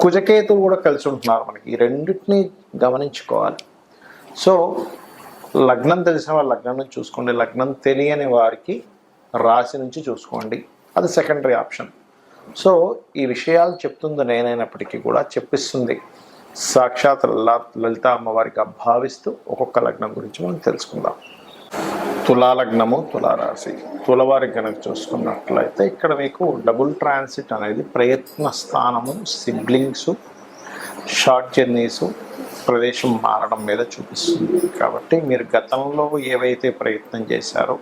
కుజకేతువు కూడా కలిసి ఉంటున్నారు మనకి. ఈ రెండింటిని గమనించుకోవాలి. సో లగ్నం తెలిసిన వారు లగ్నం నుంచి చూసుకోండి. లగ్నం తెలియని వారికి రాశి నుంచి చూసుకోండి. అది సెకండరీ ఆప్షన్ సో ఈ విషయాలు చెప్తుంది నేనైనప్పటికీ కూడా చెప్పిస్తుంది. సాక్షాత్ లలిత లలిత అమ్మవారికి భావిస్తూ ఒక్కొక్క లగ్నం గురించి మనం తెలుసుకుందాం. తులాలగ్నము తులారాశి. తులవారి కనుక చూసుకున్నట్లయితే ఇక్కడ మీకు డబుల్ ట్రాన్సిట్ అనేది ప్రయత్న స్థానము సిబ్లింగ్స్ షార్ట్ జర్నీస్ ప్రదేశం మారడం మీద చూపిస్తుంది. కాబట్టి మీరు గతంలో ఏవైతే ప్రయత్నం చేశారో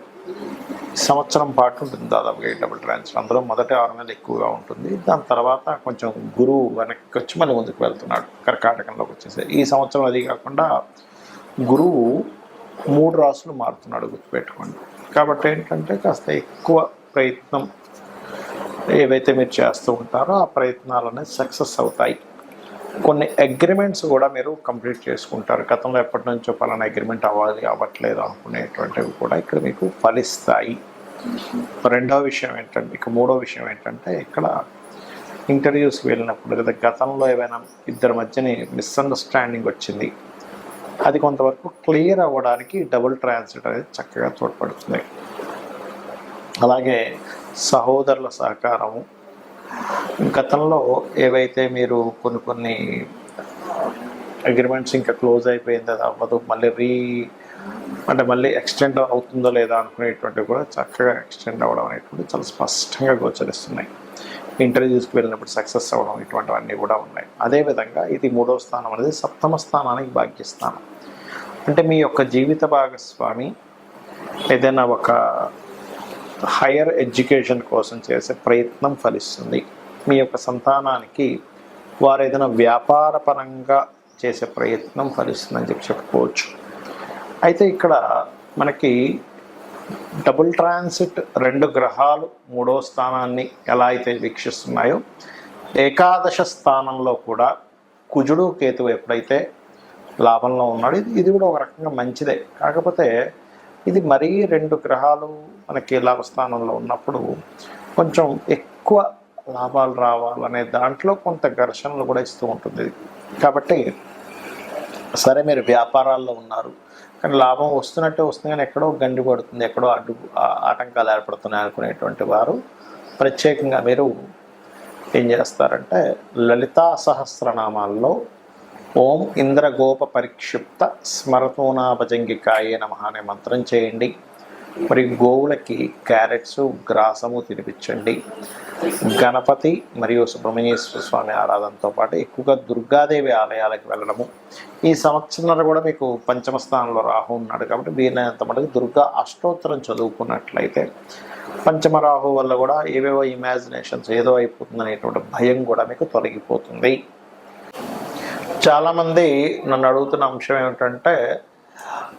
సంవత్సరం పాటు ఉంటుంది దాదాపుగా ఈ డబుల్ ట్రాన్స్ఫర్ అందులో మొదటి ఆరు నెలలు ఎక్కువగా ఉంటుంది. దాని తర్వాత కొంచెం గురువు వెనక్కి వచ్చి మళ్ళీ ముందుకు వెళ్తున్నాడు. కర్కాటకంలోకి వచ్చేసరికి. ఈ సంవత్సరం అది కాకుండా గురువు మూడు రాసులు మారుతున్నాడు గుర్తుపెట్టుకోండి. కాబట్టి ఏంటంటే కాస్త ఎక్కువ ప్రయత్నం ఏవైతే మీరు చేస్తూ ఉంటారో ఆ ప్రయత్నాలు అనేది సక్సెస్ అవుతాయి. కొన్ని అగ్రిమెంట్స్ కూడా మీరు కంప్లీట్ చేసుకుంటారు. గతంలో ఎప్పటి నుంచో పలానా అగ్రిమెంట్ అవ్వాలి అవ్వట్లేదు అనుకునేటువంటివి కూడా ఇక్కడ మీకు ఫలిస్తాయి. రెండవ విషయం ఏంటంటే ఇక మూడో విషయం ఏంటంటే ఇక్కడ ఇంటర్వ్యూస్కి వెళ్ళినప్పుడు లేదా గతంలో ఏమైనా ఇద్దరి మధ్యని మిస్అండర్స్టాండింగ్ వచ్చింది. అది కొంతవరకు క్లియర్ అవ్వడానికి డబుల్ ట్రాన్స్లేట్ అనేది చక్కగా తోడ్పడుతుంది. అలాగే సహోదరుల సహకారము. గతంలో ఏవైతే మీరు కొన్ని కొన్ని అగ్రిమెంట్స్ ఇంకా క్లోజ్ అయిపోయింది అది అవ్వదు మళ్ళీ రీ అంటే మళ్ళీ ఎక్స్టెండ్ అవుతుందో లేదా అనుకునేటువంటివి కూడా చక్కగా ఎక్స్టెండ్ అవ్వడం అనేటువంటి చాలా స్పష్టంగా గోచరిస్తున్నాయి. ఇంటర్వ్యూస్కి వెళ్ళినప్పుడు సక్సెస్ అవ్వడం ఇటువంటివన్నీ కూడా ఉన్నాయి. అదేవిధంగా ఇది మూడో స్థానం అనేది సప్తమ స్థానానికి భాగ్యస్థానం. అంటే మీ యొక్క జీవిత భాగస్వామి ఏదైనా ఒక హయ్యర్ ఎడ్యుకేషన్ కోసం చేసే ప్రయత్నం ఫలిస్తుంది. మీ యొక్క సంతానానికి వారు ఏదైనా వ్యాపారపరంగా చేసే ప్రయత్నం ఫలిస్తుందని చెప్పి చెప్పుకోవచ్చు. అయితే ఇక్కడ మనకి డబుల్ ట్రాన్సిట్ రెండు గ్రహాలు మూడో స్థానాన్ని ఎలా అయితే వీక్షిస్తున్నాయో ఏకాదశ స్థానంలో కూడా కుజుడు కేతువు ఎప్పుడైతే లాభంలో ఉన్నాడు. ఇది ఇది కూడా ఒక రకంగా మంచిదే. కాకపోతే ఇది మరీ రెండు గ్రహాలు మనకి లాభస్థానంలో ఉన్నప్పుడు కొంచెం ఎక్కువ లాభాలు రావాలనే దాంట్లో కొంత ఘర్షణలు కూడా ఇస్తూ ఉంటుంది. కాబట్టి సరే మీరు వ్యాపారాల్లో ఉన్నారు. కానీ లాభం వస్తున్నట్టే వస్తుంది కానీ ఎక్కడో గండి పడుతుంది ఎక్కడో అడ్డు ఆ- ఆటంకాలు ఏర్పడుతున్నాయి అనుకునేటువంటి వారు ప్రత్యేకంగా మీరు ఏం చేస్తారంటే లలితా సహస్రనామాల్లో ఓం ఇంద్రగోప పరిక్షిప్త స్మరతోనాభజంగికాయే నమ అనే మంత్రం చేయండి. మరి గోవులకి క్యారెట్స్ గ్రాసము తినిపించండి. గణపతి మరియు సుబ్రహ్మణ్యేశ్వర స్వామి ఆరాధనతో పాటు ఎక్కువగా దుర్గాదేవి ఆలయాలకు వెళ్ళడము. ఈ సంవత్సరంలో కూడా మీకు పంచమ స్థానంలో రాహు ఉన్నాడు కాబట్టి వీలైనంత మటుకు దుర్గా అష్టోత్తరం చదువుకున్నట్లయితే పంచమ రాహు వల్ల కూడా ఏవేవో ఇమాజినేషన్స్ ఏదో అయిపోతుంది అనేటువంటి భయం కూడా మీకు తొలగిపోతుంది. చాలామంది నన్ను అడుగుతున్న అంశం ఏమిటంటే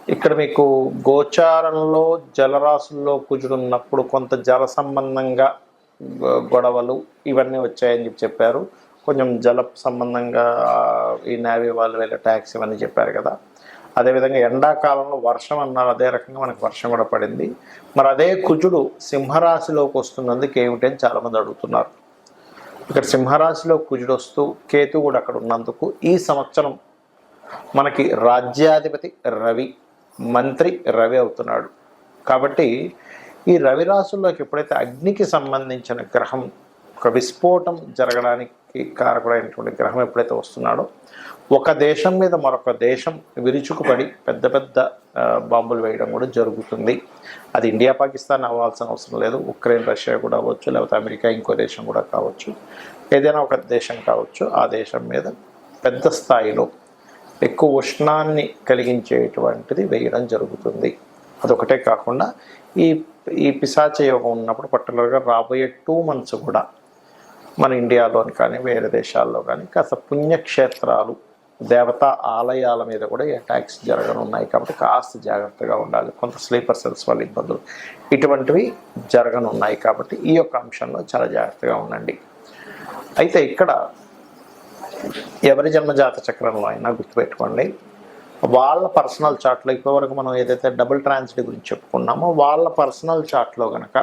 ఇక్కడ మీకు గోచారంలో జలరాశుల్లో కుజుడున్నప్పుడు కొంత జల సంబంధంగా గొడవలు ఇవన్నీ వచ్చాయని చెప్పి చెప్పారు. కొంచెం జల సంబంధంగా ఈ నేవీ వాళ్ళు వెళ్ళే ట్యాక్స్ ఇవన్నీ చెప్పారు కదా. అదేవిధంగా ఎండాకాలంలో వర్షం అన్నారు అదే రకంగా మనకు వర్షం కూడా పడింది. మరి అదే కుజుడు సింహరాశిలోకి వస్తున్నందుకు ఏమిటి అని చాలామంది అడుగుతున్నారు. ఇక్కడ సింహరాశిలో కుజుడు వస్తూ కేతు కూడా అక్కడ ఉన్నందుకు ఈ సంవత్సరం మనకి రాజ్యాధిపతి రవి మంత్రి రవి అవుతున్నాడు. కాబట్టి ఈ రవి రాశుల్లోకి ఎప్పుడైతే అగ్నికి సంబంధించిన గ్రహం ఒక విస్ఫోటం జరగడానికి కారకుడైనటువంటి గ్రహం ఎప్పుడైతే వస్తున్నాడో ఒక దేశం మీద మరొక దేశం విరుచుకుపడి పెద్ద పెద్ద బాంబులు వేయడం కూడా జరుగుతుంది. అది ఇండియా పాకిస్తాన్ అవ్వాల్సిన అవసరం లేదు. ఉక్రెయిన్ రష్యా కూడా అవ్వచ్చు లేకపోతే అమెరికా ఇంకో దేశం కూడా కావచ్చు. ఏదైనా ఒక దేశం కావచ్చు ఆ దేశం మీద పెద్ద స్థాయిలో ఎక్కువ ఉష్ణాన్ని కలిగించేటువంటిది వేయడం జరుగుతుంది. అదొకటే కాకుండా ఈ ఈ పిశాచ యోగం ఉన్నప్పుడు పర్టికులర్గా రాబోయే టూ మంత్స్ కూడా మన ఇండియాలోని కానీ వేరే దేశాల్లో కానీ కాస్త పుణ్యక్షేత్రాలు దేవతా ఆలయాల మీద కూడా ఈ అటాక్స్ జరగనున్నాయి కాబట్టి కాస్త జాగ్రత్తగా ఉండాలి. కొంత స్లీపర్ సెల్స్ వల్ల ఇబ్బందులు ఇటువంటివి జరగనున్నాయి కాబట్టి ఈ యొక్క అంశంలో చాలా జాగ్రత్తగా ఉండండి. అయితే ఇక్కడ ఎవరి జన్మజాత చక్రంలో అయినా గుర్తుపెట్టుకోండి. వాళ్ళ పర్సనల్ చార్ట్లో ఇప్పటివరకు మనం ఏదైతే డబుల్ ట్రాన్సిటీ గురించి చెప్పుకున్నామో వాళ్ళ పర్సనల్ చార్ట్లో కనుక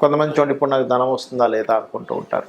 కొంతమంది చూడండి ఇప్పుడు నాకు ధనం వస్తుందా లేదా అనుకుంటూ ఉంటారు.